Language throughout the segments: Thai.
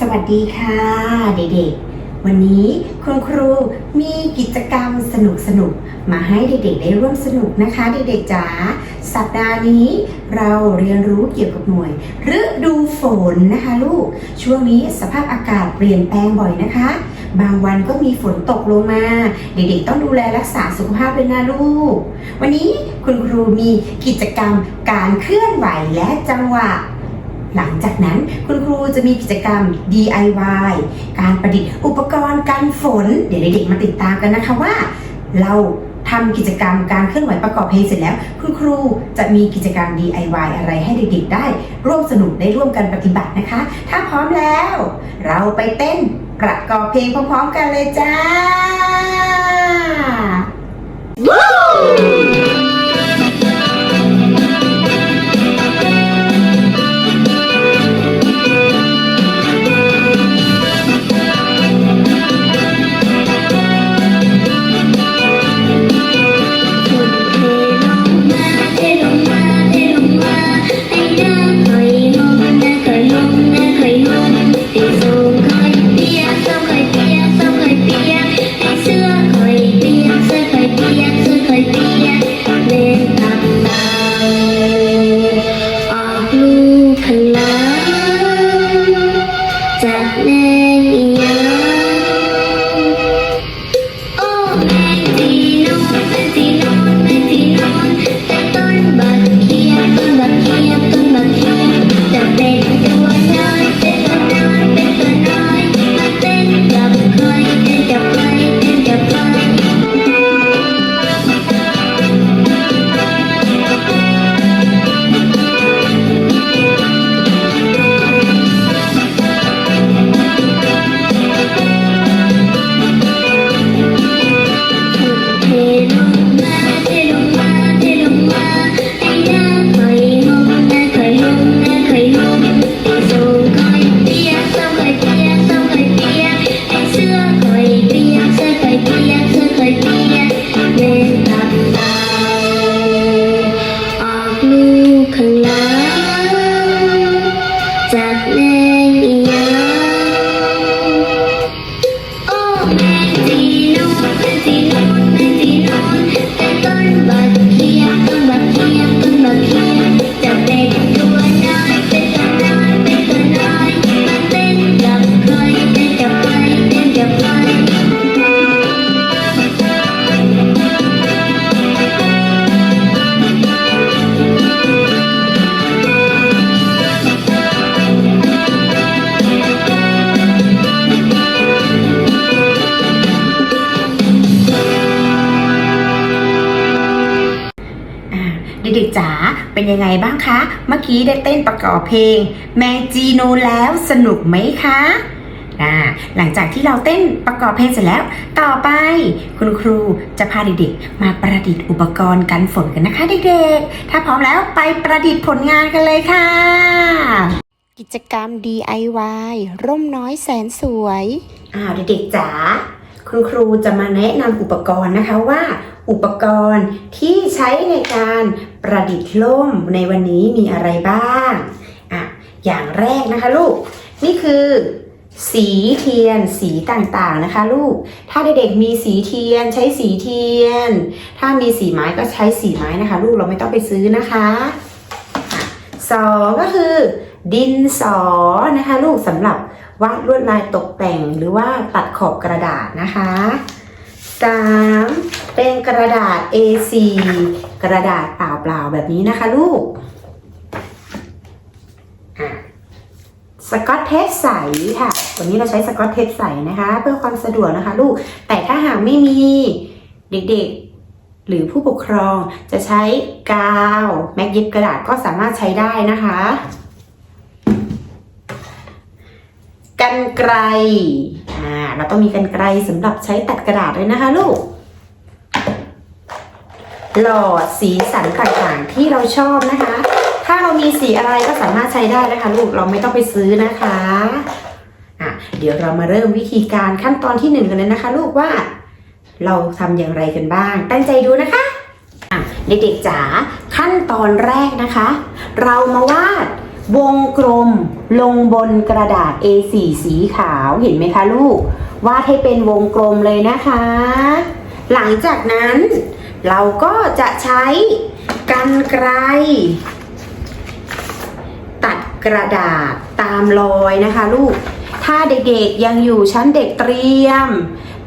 สวัสดีค่ะเด็กๆ วันนี้คุณครูมีกิจกรรมสนุกๆมาให้เด็กๆ ได้ร่วมสนุกนะคะ เด็กๆจ๋าสัปดาห์นี้เราเรียนรู้เกี่ยวกับหน่วยฤดูฝนนะคะลูก ช่วงนี้สภาพอากาศเปลี่ยนแปลงบ่อยนะคะ บางวันก็มีฝนตกลงมา เด็กๆ ต้องดูแลรักษาสุขภาพเลยนะลูก วันนี้คุณครูมีกิจกรรมการเคลื่อนไหวและจังหวะ หลังจากนั้นคุณครูจะมีกิจกรรม DIY การประดิษฐ์อุปกรณ์กันฝน เดี๋ยวเด็กๆมาติดตามกันนะคะว่า เราทำกิจกรรมการเคลื่อนไหวประกอบเพลงเสร็จแล้ว คุณครูจะมีกิจกรรม DIY อะไรให้เด็กๆได้ ร่วมสนุกได้ร่วมกันปฏิบัตินะคะ ถ้าพร้อมแล้ว เราไปเต้นประกอบเพลงพร้อมๆกันเลยจ้าเเป็นยังไงบ้างคะ เมื่อกี้ได้เต้นประกอบเพลง แมงจีโนแล้วสนุกไหมคะอ่าหลังจากที่เราเต้นประกอบเพลงเสร็จแล้ว ต่อไป คุณครูจะพาเด็กๆ มาประดิษฐ์อุปกรณ์กันฝนกันนะคะเด็กๆ ถ้าพร้อมแล้วไปประดิษฐ์ผลงานกันเลยค่ะ กิจกรรม DIY ร่มน้อยแสนสวย อ้าวเด็กๆจ๋า คุณครูจะมาแนะนำอุปกรณ์นะคะว่า อุปกรณ์ที่ใช้ในการประดิษฐ์ล่มในวันนี้มีอะไรบ้างอะอย่างแรกนะคะลูก นี่คือสีเทียนสีต่างๆนะคะ ลูก ถ้าเด็กๆมีสีเทียนใช้สีเทียน ถ้ามีสีไม้ก็ใช้สีไม้นะคะ ลูกเราไม่ต้องไปซื้อนะคะอะสองก็คือ ดินสอนะคะ ลูกสำหรับ วาดลวดลายตกแต่งหรือว่าตัดขอบกระดาษนะคะ 3. เป็นกระดาษ A4 กระดาษเปล่าๆแบบนี้นะคะลูกสกอตเทปใสค่ะ วันนี้เราใช้สกอตเทปใสนะคะ เพื่อความสะดวกนะคะลูก แต่ถ้าหากไม่มีเด็กๆ หรือผู้ปกครองจะใช้กาว แม็กย็บกระดาษก็สามารถใช้ได้นะคะ กันไกรอ่าเราต้องมีกันไกรสำหรับใช้ตัดกระดาษเลยนะคะลูก หลอดสีสันต่างๆที่เราชอบนะคะ ถ้าเรามีสีอะไรก็สามารถใช้ได้นะคะลูกเราไม่ต้องไปซื้อนะคะอะเดี๋ยวเรามาเริ่มวิธีการขั้นตอนที่หนึ่งกันเลยนะคะ ลูกว่า เราทำอย่างไรกันบ้าง ตั้งใจดูนะคะอะเด็กๆจ๋าขั้นตอนแรกนะคะ เรามาวาด วงกลมลงบนกระดาษ A4 สีขาวเห็นไหมคะลูก วาดให้เป็นวงกลมเลยนะคะ หลังจากนั้น เราก็จะใช้กันไกรตัดกระดาษตามรอยนะคะลูก ถ้าเด็กๆยังอยู่ชั้นเด็กเตรียม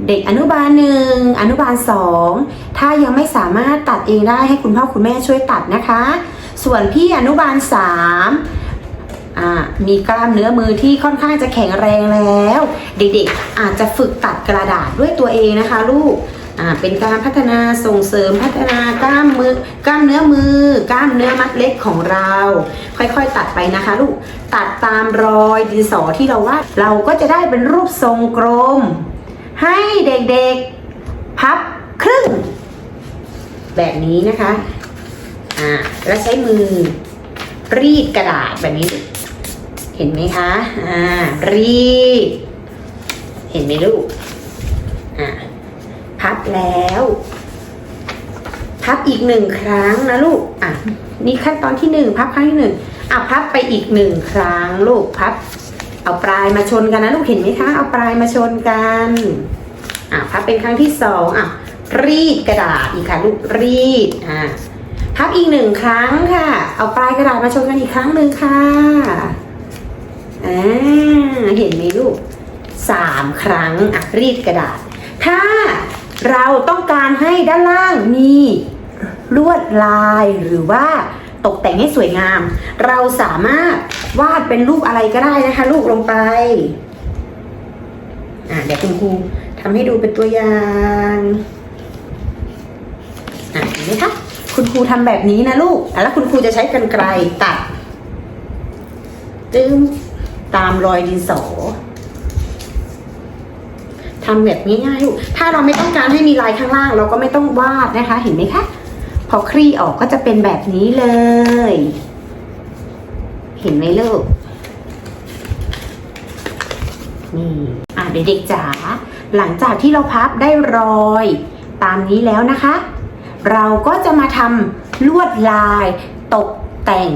เด็กอนุบาลหนึ่งอนุบาลสองถ้ายังไม่สามารถตัดเองได้ให้คุณพ่อคุณแม่ช่วยตัดนะคะ ส่วนพี่อนุบาลสาม มีกล้ามเนื้อมือที่ค่อนข้างจะแข็งแรงแล้ว เด็กๆ อาจจะฝึกตัดกระดาษด้วยตัวเองนะคะ ลูกเป็นการพัฒนาส่งเสริมพัฒนากล้ามมือกล้ามเนื้อมือกล้ามเนื้อมัดเล็กของเรา ค่อยๆตัดไปนะคะ ลูกตัดตามรอยดินสอที่เราวาดเราก็จะได้เป็นรูปทรงกลม ให้เด็กๆพับครึ่ง แบบนี้นะคะอ่าแล้วใช้มือรีดกระดาษแบบนี้ เห็นไหมคะ อ่า รีด เห็นไหมลูก อ่า พับแล้ว พับอีกหนึ่งครั้งนะลูก อะ นี่ขั้นตอนที่หนึ่งพับครั้งที่หนึ่งอะพับไปอีกหนึ่งครั้งลูกพับ เอาปลายมาชนกันนะลูกเห็นไหมคะ เอาปลายมาชนกัน อะพับเป็นครั้งที่สองอะรีดกระดาษอีกค่ะลูกรีด อะพับอีกหนึ่งครั้งค่ะ เอาปลายกระดาษมาชนกันอีกครั้งหนึ่งค่ะ อ่าเห็นไหมลูกสามครั้งอะรีดกระดาษ ถ้าเราต้องการให้ด้านล่างมีลวดลายหรือว่าตกแต่งให้สวยงาม เราสามารถวาดเป็นรูปอะไรก็ได้นะคะ ลูกลงไป อะเดี๋ยวคุณครูทำให้ดูเป็นตัวอย่างอะเห็นไหมคะคุณครูทำแบบนี้นะลูกแล้วคุณครูจะใช้กรรไกรตัดจึ้ง ตามรอยดินสอทำแบบง่ายๆลูกถ้าเราไม่ต้องการให้มีลายข้างล่าง เราก็ไม่ต้องวาดนะคะ เห็นไหมคะ พอคลี่ออกก็จะเป็นแบบนี้เลย เห็นไหมลูก นี่อะเด็กๆจ๋า หลังจากที่เราพับได้รอยตามนี้แล้วนะคะ เราก็จะมาทำลวดลายตกแต่ง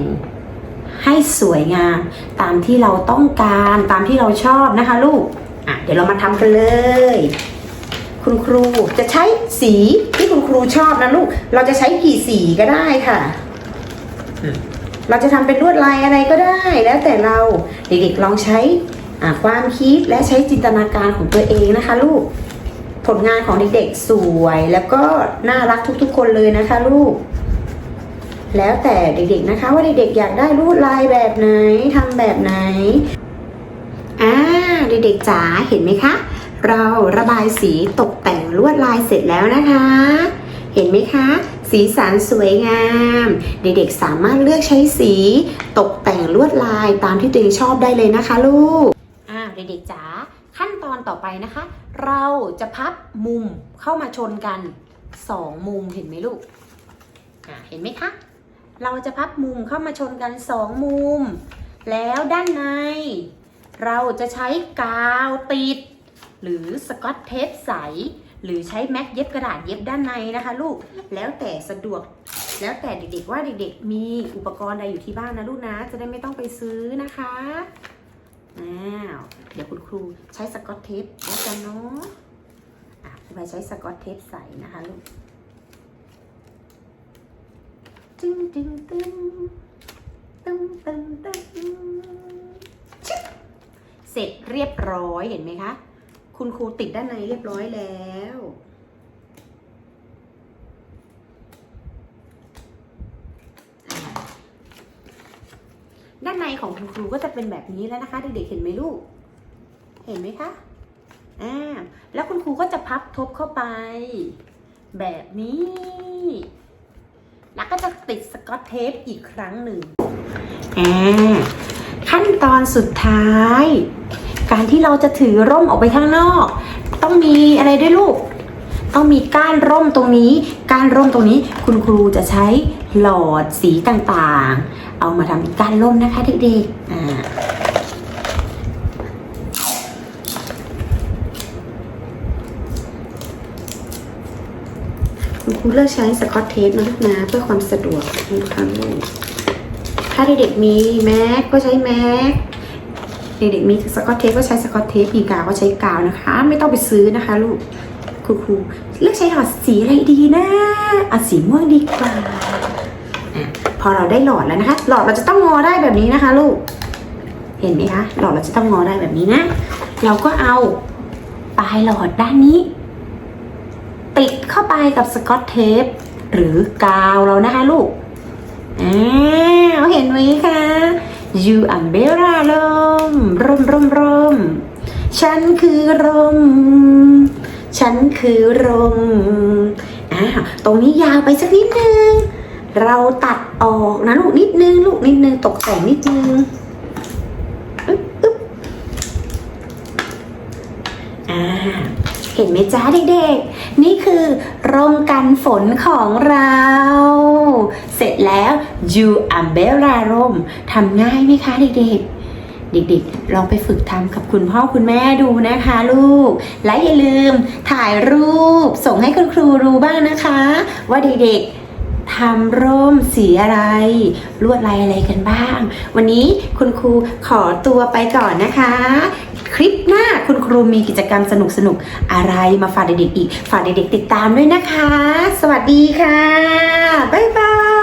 ให้สวยงามตามที่เราต้องการตามที่เราชอบนะคะลูกอะเดี๋ยวเรามาทำกันเลย คุณครูจะใช้สีที่คุณครูชอบนะลูก เราจะใช้กี่สีก็ได้ค่ะ เราจะทำเป็นลวดลายอะไรก็ได้แล้วแต่เราเด็กๆลองใช้ความคิดและใช้จินตนาการของตัวเองนะคะ ลูก ผลงานของเด็กๆสวยแล้วก็น่ารักทุกๆ คนเลยนะคะ ลูก แล้วแต่เด็กๆนะคะว่าเด็กๆอยากได้ลวดลายแบบไหนทำแบบไหนอ่าเด็กๆจ๋าเห็นไหมคะ เราระบายสีตกแต่งลวดลายเสร็จแล้วนะคะ เห็นไหมคะ สีสันสวยงาม เด็กๆสามารถเลือกใช้สีตกแต่งลวดลายตามที่ตัวเองชอบได้เลยนะคะลูกอ่าเด็กๆจ๋าขั้นตอนต่อไปนะคะ เราจะพับมุมเข้ามาชนกันสองมุมเห็นไหมลูกอ่าเห็นไหมคะ เราจะพับมุมเข้ามาชนกันสองมุม แล้วด้านใน เราจะใช้กาวติด หรือสกอตเทปใส หรือใช้แม็กเย็บกระดาษเย็บด้านในนะคะลูก แล้วแต่สะดวก แล้วแต่เด็กๆว่าเด็กๆ มีอุปกรณ์ใดอยู่ที่บ้านนะลูกนะ จะได้ไม่ต้องไปซื้อนะคะอ้าวเดี๋ยวคุณครูใช้สกอตเทปแล้วกันเนาะอะครูไปใช้สกอตเทปใสนะคะลูก ตึ้งตึ้งตึ้งตึ้งตึ้งตึ้งเสร็จเรียบร้อยเห็นไหมคะ คุณครูติดด้านในเรียบร้อยแล้วด้านในของคุณครูก็จะเป็นแบบนี้แล้วนะคะ เด็กๆเห็นไหมลูก เห็นไหมคะ อ่า แล้วคุณครูก็จะพับทบเข้าไป แบบนี้ แล้วก็จะติดสกอตเทปอีกครั้งหนึ่งอ่าขั้นตอนสุดท้าย การที่เราจะถือร่มออกไปข้างนอก ต้องมีอะไรด้วยลูก ต้องมีก้านร่มตรงนี้ ก้านร่มตรงนี้ คุณครูจะใช้หลอดสีต่างๆ เอามาทำก้านร่มนะคะเด็กๆอ่า คุณครูเลือกใช้สกอตเทปนะลูกนะเพื่อความสะดวกนะคะลูกถ้าเด็กๆมีแม็กก็ใช้แม็กเด็กๆมีสกอตเทปก็ใช้สกอตเทปมีกาวก็ใช้กาวนะคะ ไม่ต้องไปซื้อนะคะลูกครูครูเลือกใช้หลอดสีอะไรดีนะเอาสีม่วงดีกว่าพอเราได้หลอดแล้วนะคะ หลอดเราจะต้องงอได้แบบนี้นะคะ ลูก เห็นไหมคะ หลอดเราจะต้องงอได้แบบนี้นะ เราก็เอาปลายหลอดด้านนี้ ติดเข้าไปกับสกอตเทปหรือกาวเรานะคะลูกอ้าวเห็นไหมคะ You umbrella ลมร่มร่มร่มฉันคือร่มฉันคือร่มอ้าตรงนี้ยาวไปสักนิดนึง เราตัดออกนะลูกนิดนึง ลูกนิดนึงตกแต่งนิดนึงอึ๊บอ๊บอ่า เห็นไหมจ้าเด็กๆ นี่คือร่มกันฝนของเรา เสร็จแล้ว you umbrella ร่มทำง่ายไหมคะเด็กๆเด็กๆ ลองไปฝึกทำกับคุณพ่อคุณแม่ดูนะคะลูก และอย่าลืมถ่ายรูปส่งให้คุณครูรู้บ้างนะคะ ว่าเด็กๆทำร่มสีอะไร ลวดลายอะไรกันบ้าง วันนี้คุณครูขอตัวไปก่อนนะคะ คลิปหน้าคุณครูมีกิจกรรมสนุกๆอะไรมาฝากเด็กๆอีก ฝากเด็กๆติดตามด้วยนะคะ สวัสดีค่ะ บ๊ายบาย